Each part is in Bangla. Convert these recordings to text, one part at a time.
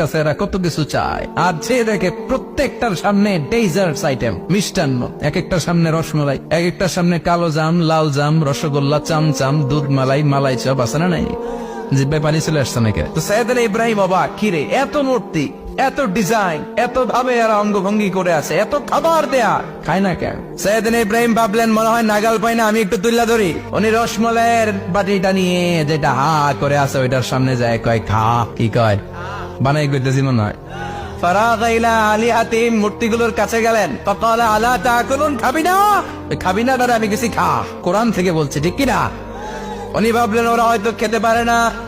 কাছে এরা কত কিছু চায়। আর যে দেখে প্রত্যেকটার সামনে ডেজার্টস আইটেম মিষ্টান্ন। এক একটার সামনে রসমালাই এক একটার সামনে কালো জাম, লাল জাম, রসগোল্লা চামচাম দুধ মালাই মালাই চপ, আছে না নাই? জিব্বাই পানি চলে আসছে নাকি? তো সৈয়দান ইব্রাহিম অবাক কিরে এত মূর্তি, এত ডিজাইন এত ভাবে এরা অঙ্গভঙ্গি করে আছে, এত খাবার দেয়া, খায় না কেন? সৈয়দিন ইব্রাহিম ভাবলেন, মনে হয় নাগাল পাই না, আমি একটু তুল্লা ধরি। উনি রসমলাইয়ের বাটিটা নিয়ে যেটা হা করে আছে, ওইটার সামনে যায়, কয়, খা। কি কয়? বানাই করতেছি মনে হয়। মূর্তিগুলোর কাছে গেলেন। তা করুন খাবি না? খাবি না আমি কিছু খা। কোরআন থেকে বলছি, ঠিক কিনা উনি ভাবলেন ওরা হয়তো খেতে পারে না।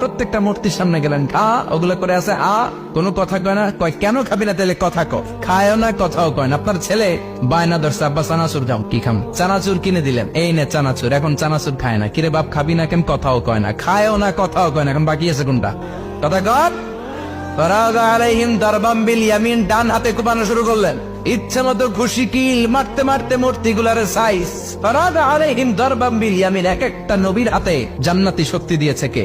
প্রত্যেকটা মূর্তির সামনে গেলেন, খা। ওগুলো করে আছে, আ। কোনো কথা কয় না। কয়, কেন খাবি না তাহলে কথা ক? খায়ও না, কথাও কয় না। আপনার ছেলে বায়না ধরছে আব্বা চানাচুর, যাও, কি খাম? চানাচুর কিনে দিলেন। এই নে চানাচুর, এখন চানাচুর খায় না। কিরে বাপ, খাবি না কেন? কথাও কয় না। খায়ও না, কথাও কয় না। এখন বাকি আছে কোনটা? কথা কর। আলাইহিম দারবাম বিল ইয়ামিন, ডান হাতে কুপানো শুরু করলেন। ইচ্ছে মতো খুশি কিল, মারতে মারতে মূর্তিগুলার সাইজ ফরাগ আলাইহিম দারবাম বিল এক একটা নবীর হাতে জান্নাতি শক্তি দিয়েছে কে?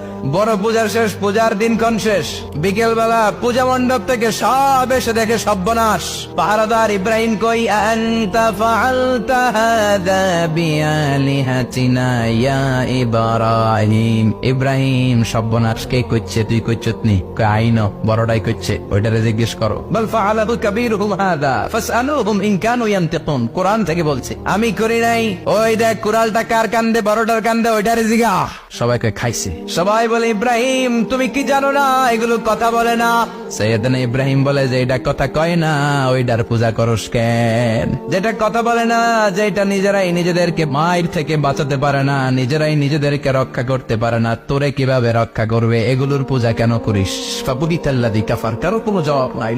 বড় পূজার শেষ, পূজার দিন কোন শেষ। বিকেল বেলা পূজা মণ্ডপ থেকে সব এসে দেখে সব্যনাশ। পাহারাদার ইব্রাহিম কই ইব্রাহিম? ইব্রাহিম, সব্যনাশ, কে কইছে তুই কইছত নি? কই আইনো বড়টাই কইছে ওইটারে জিজ্ঞেস করো। বল, ফাআলাহু কাবীরুহুম হাদা, ফাসআলুহুম ইন কানু কোরআন থেকে বলছে, আমি করি নাই, ওই দেখ কুরালটা কার কান্দে, বড়টার কান্দে, ওইটারে জিগা সবাইকে খাইছে। সবাই বলে ইব্রাহিম তুমি কি জানো না? এগুলো কথা বলে না। সৈয়দনা ইব্রাহিম বলে যে এটা কথা কয় না ওইটার পূজা করস কেন? যেটা কথা বলে না যে এটা নিজেরাই নিজেদেরকে মায়ের থেকে বাঁচাতে পারে না, নিজেরাই নিজেদেরকে রক্ষা করতে পারে না, তোরে কীভাবে রক্ষা করবে? এগুলোর পূজা কেন করিস? নাই।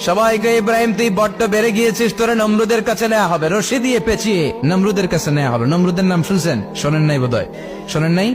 সবাইকে ইব্রাহিম, তুই বড্ড বেড়ে গিয়েছিস, তোরে নমরুদের কাছে নেওয়া হবে। রশি দিয়ে পেঁচিয়ে নমরুদের কাছে নেওয়া হবে। নমরুদের নাম শুনছেন? শোনেন নাই বোধহয়? শোনেন নাই?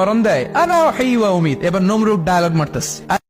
মরণ দেয়। ওয়া উমিত। এবার নমরুদ ডায়ালগ মারতেছে।